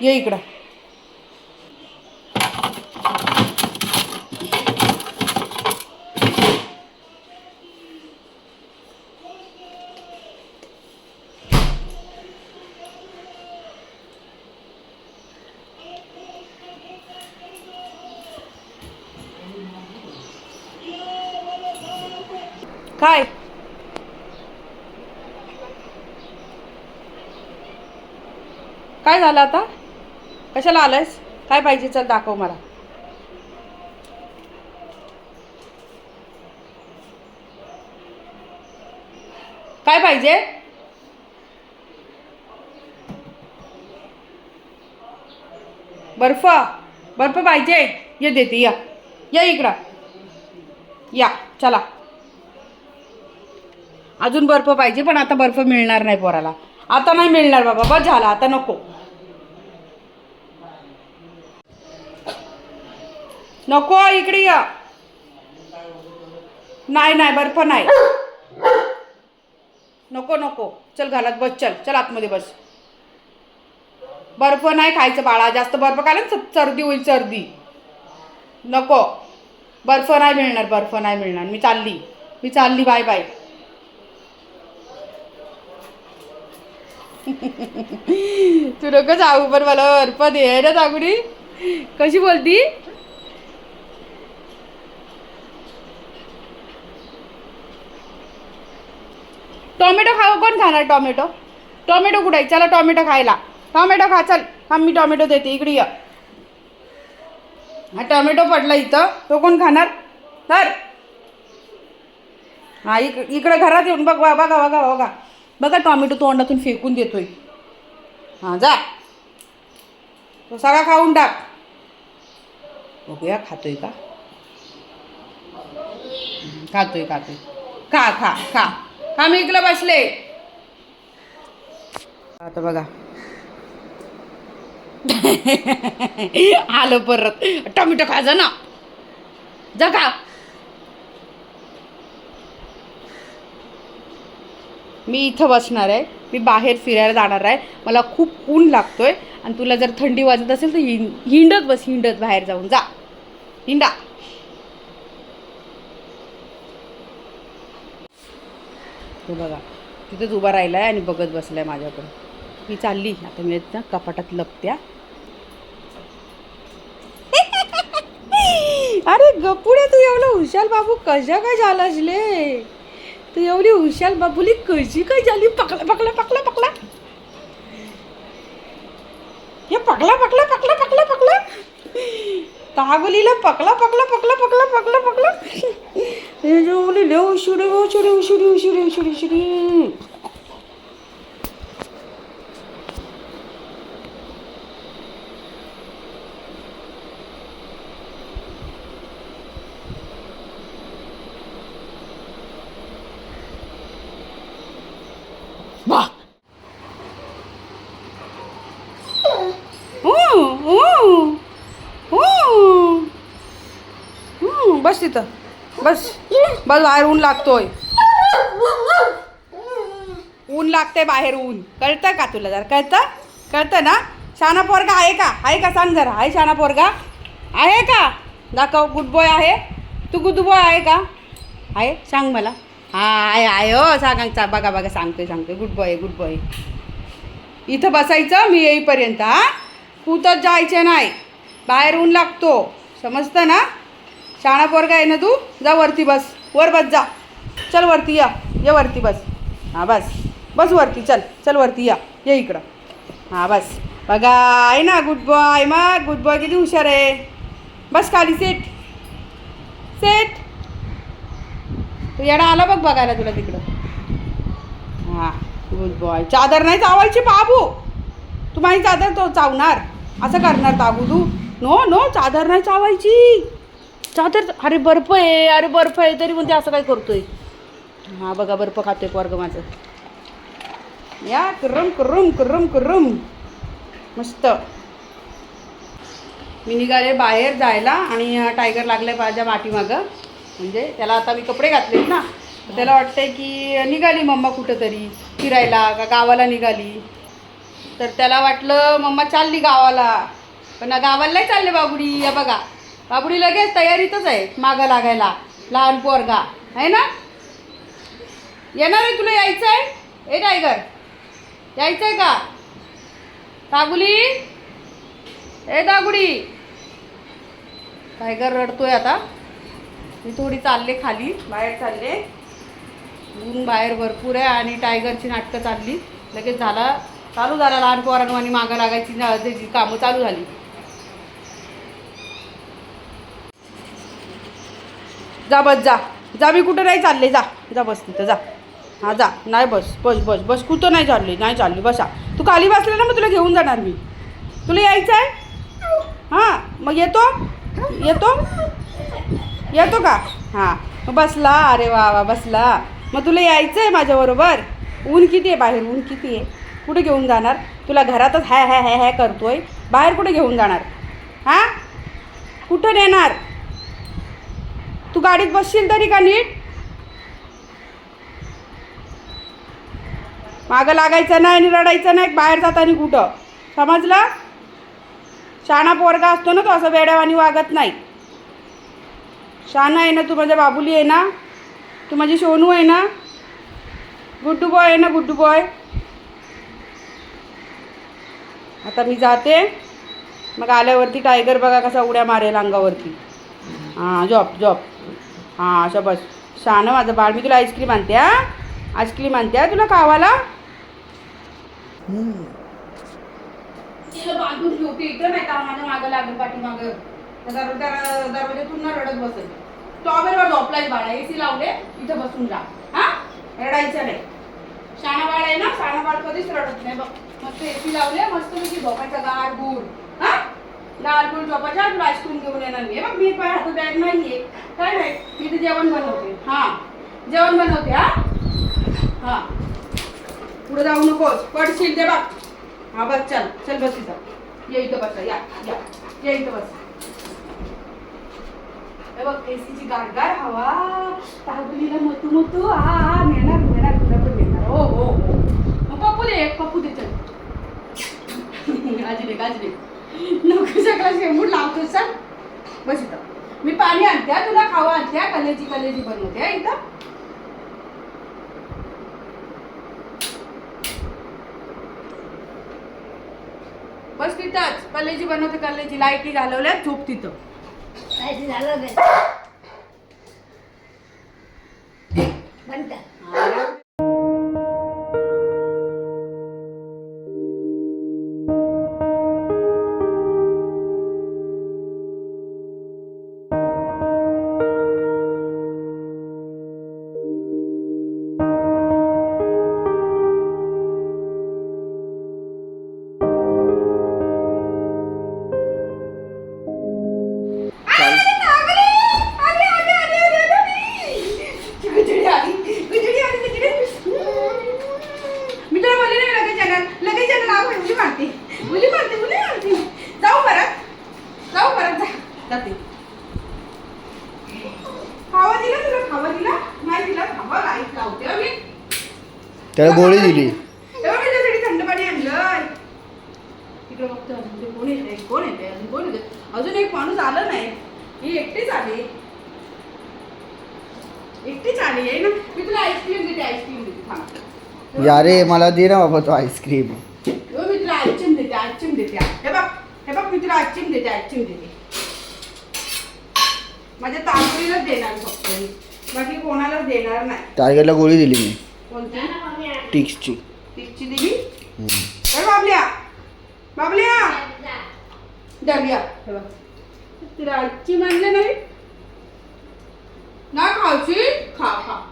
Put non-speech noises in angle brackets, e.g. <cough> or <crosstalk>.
ये इकडं. काय? काय झालं आता? कशाला आलंयस? काय पाहिजे? चल दाखव मला. काय पाहिजे? बर्फ. बर्फ पाहिजे? ये देते या. या इकडं. या चला. अजून बर्फ पाहिजे पण आता बर्फ मिळणार नाही पोराला. आता नाही मिळणार बाबा बस झाला आता नको. नको इकडे या. नाही नाही बर्फ नाही. नको नको. चल घालत बस चल. चल आतमध्ये बस. बर्फ नाही खायचं बाळा. जास्त बर्फ खायला ना सर्दी होईल सर्दी. नको. बर्फ नाही मिळणार बर्फ नाही मिळणार. मी चालली. मी चालली. Bye bye. <laughs> तू नको जाऊ पण मला बर्फ दे. ना दागुडी? कशी बोलती? टोमॅटो खाऊ कोण खाणार टोमॅटो? टोमॅटो कुठे आहे? चला टोमॅटो खायला. टोमॅटो खा चल. हा मी टोमॅटो देते इकडे ये. हा टोमॅटो पडला इथं. तो कोण खाणार? तर हा इक इकडं घरात येऊन बघ बघा बघा बघा बघा. बघा टोमॅटो तोंडातून फेकून देतोय. हां जा. तो सगळा खाऊन टाक. बघूया खातोय का? खातोय खातोय. खा खा खा. मी इकडं बसले. आता बघा. <laughs> आलं परत. टोमॅटो खा जा ना. जा का मी इथं बसणार आहे. मी बाहेर फिरायला जाणार आहे. मला खूप ऊन लागतोय. आणि तुला जर थंडी वाजत असेल तर हिंडत बस. हिंडत बाहेर जाऊन. जा. हिंडा. तो बघा. तिथेच उभा राहिला आहे आणि बघत बसलाय माझ्याकडे मी चालली. आता मी ना कपाटात लपत्या. <laughs> अरे गपुड्या तू एवढं हुशाल बाबू. कशा काय झालासले तू एवढी हुशाल बाबूली. कशी काय झाली? पकला पकला पकला पकला हे पकला पकला पकला पकला पकला तागोलीला पकला पकला पकला पकला पकला पकला हे जेवली ले उशिरी उशिरी उशिरी उशिरी उशिरी उशिरी वा हं, हं, हं. हं, बस तिथं बस बस बाहेर ऊन लागतोय. ऊन लागते बाहेर ऊन. कळतं का तुला जरा? कळतं? कळतं ना? शाना पोरगा आहे का? आहे का? सांग जरा. आहे शाना पोरगा? आहे का? दाखव गुड बॉय आहे. तू गुड बॉय आहे का? आहे? सांग मला. हा आहे आहे. हो सांग बघा बघा. सांगतोय सांगतोय. गुड बॉय गुड बॉय इथं बसायचं मी येईपर्यंत हा? कुठं जायचं नाही. बाहेर ऊन लागतो. समजतं ना? शाळा पोरगा आहे ना तू? जा वरती बस. वर बस जा. चल वरती या. ये वरती बस. हां बस. बस वरती. चल. चल वरती या. ये इकडं. हां बस. बघा आहे ना गुड बॉय मग गुड बॉय किती हुशार आहे. बस खाली सेट. सेट. तू येडा आला बघ बघायला तुला तिकडं. हां गुड बॉय चादर नाही चावायची बाबू. तू माझी चादर तो चावणार. असं करणार ताबू तू? नो नो चादर नाही चावायची. चादर अरे बर्फ आहे अरे बर्फ आहे तरी म्हणते असं काय करतोय. हां बघा बर्फ खातोय पोरग माझं. या करम करम करम करम मस्त. मी निघाले बाहेर जायला आणि टायगर लागलाय माझ्या माटीमागं म्हणजे त्याला आता मी कपडे घातलेत ना. त्याला वाटतंय की निघाली मम्मा कुठंतरी फिरायला का गावाला निघाली. तर त्याला वाटलं मम्मा चालली गावाला. पण गावाला नाही चालले बाबुडी या बघा. बाबडी लगेच तयारीतच आहे मागं लागायला. लहान पोरगा. आहे ना? येणार आहे तुला यायचं आहे ए टायगर यायचं आहे का? दागुली? ए दागुडी. टायगर रडतोय आता. मी थोडी चालले खाली. बाहेर चालले. ऊन बाहेर भरपूर आहे आणि टायगरची नाटकं चालली. लगेच झाला. चालू झाला लहान पोरांवानी मागं लागायची त्याची कामं चालू झाली. जा बस जा. जा मी कुठं नाही चालले जा. जा बस तिथं जा. हां जा. नाही बस बस बस बस. कुठं नाही चालली नाही चालली. बसा. तू खाली बसले ना मग तुला घेऊन जाणार मी. तुला यायचं आहे? हां मग येतो? येतो? येतो का? हां. मग बसला. अरे वा वा बसला. मग तुला यायचं आहे माझ्याबरोबर? ऊन किती आहे बाहेर? ऊन किती आहे? कुठे घेऊन जाणार? तुला घरातच हाय हाय हाय हॅ करतोय. बाहेर कुठे घेऊन जाणार? हां? कुठं नेणार? तू गाडीत बसशील तरी का नीट? मागं लागायचं नाही आणि रडायचं नाही बाहेर जाताना कुठं? समजलं? शाणा पोरगा असतो ना तो असं वेड्यावानी वागत नाही. शाना आहे ना तू माझ्या बाबुली आहे ना? तू माझी सोनू आहे ना? गुड्डू बॉय आहे ना गुड्डू बॉय? आता मी जाते. मग आल्यावरती टायगर बघा कसा उड्या मारेल अंगावरती. हां जॉब जॉब हां अशा बस. शानं माझं बाळ मी तुला आईस्क्रीम आणते हा. आईस्क्रीम आणते हा तुला खावाला. बांधून ठेवते इथं नाही का माझ्या मागं लागेल पाठीमागं. रडत बसेल. टॉवेलवर झोपलाय बाळा एसी लावले इथं बसून राहा हा? रडायचं नाही. शाणा बाळ आहे ना शाणा बाळ कधीच रडत नाही बघ. मस्त एसी लावले मस्त पैकी झोपायचा गाड गुड हा? गाड गुड झोपायचा तुला आईस्क्रीम घेऊन येणार मी. हे बघ मी पण हातात बॅग नाहीये. काय नाही मी इथे जेवण बनवते. हा जेवण बनवते हा? हा. पुढे जाऊ नकोस. पडशील ते बघ. हा बस चल चल बस इथं ये इथं बस या या. ये इथं बस. हे बघ एसीची गारगार हवा. ताबुलीला मतू मतू. हा हा नेणार नेणार तुला पण नेणार हो हो हो. मग पप्पू दे एक पप्पू दे चल. <laughs> गाजले गाजले. नको सगळा शेंबूड लावतो चल. बस इथं. मी पाणी आणते तुला खावा आणते कलेजी कलेजी बनवते हा इथं. बस तिथंच कलेजी बनवते कलेजी. लाईटी घालवल्या झोप तिथं. लाईटी झालं जाते खावा दिला तुला खावा दिला? नाही दिला खावा लाइट लावते हं मी. त्याला गोळी दिली. तेव्हा मी त्यासाठी थंड पाणी आणलंय. इकडे बघतो अजून ते कोण येते कोण येते अजून कोण येते अजून एक माणूस आलं नाही. ही एकटीच आली. एकटीच आली आहे ना. मी तुला आईस्क्रीम देते आईस्क्रीम देते थांब. यारे मला दे ना बाबा तो आईस्क्रीम हो, मी तुला आईस्क्रीम देते आईस्क्रीम देते. हे बघ हे बघ मी तुला आईस्क्रीम देते आईस्क्रीम देते. म्हणजे तांबडीलाच देणार फक्त बाकी कोणालाच देणार नाही. टार्गेटला गोळी दिली मी. कोणती? टिक्सची. टिक्सची दिली? अरे बाबल्या! बाबल्या! दलिया तिला आजची म्हणले नाही. ना खावची खा खा.